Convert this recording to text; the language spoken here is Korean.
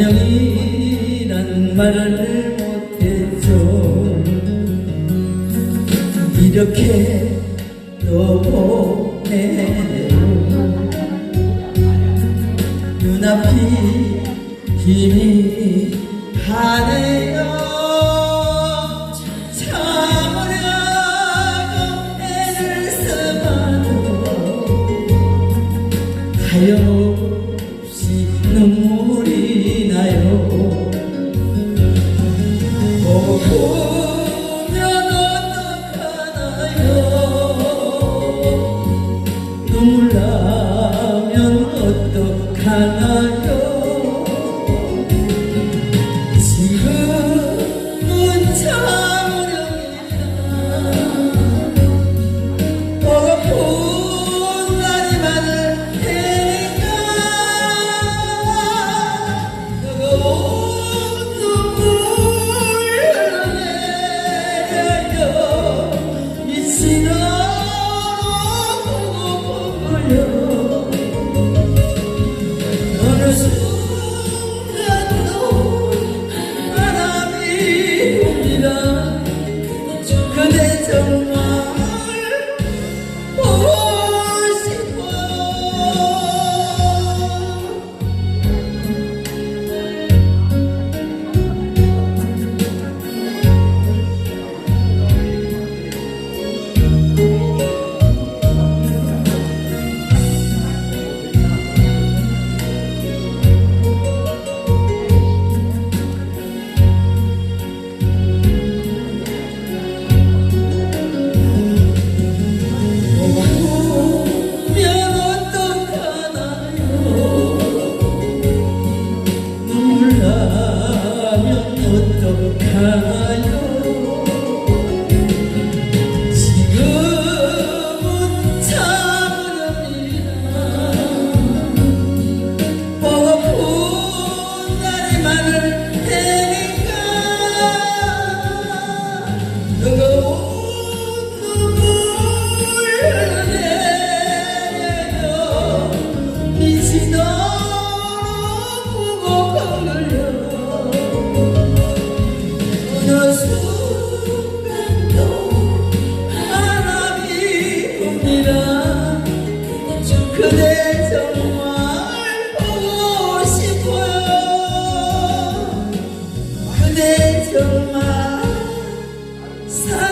안녕이란 말을 못했죠 이렇게 여보내도 눈앞이 힘이 하네요. 참으려고 애를 써봐도 하염없이 눈물 보면 어떡하나요? 눈물 나면 어떡하나요? someone 그대 정말 보고 싶어요. 그대 사랑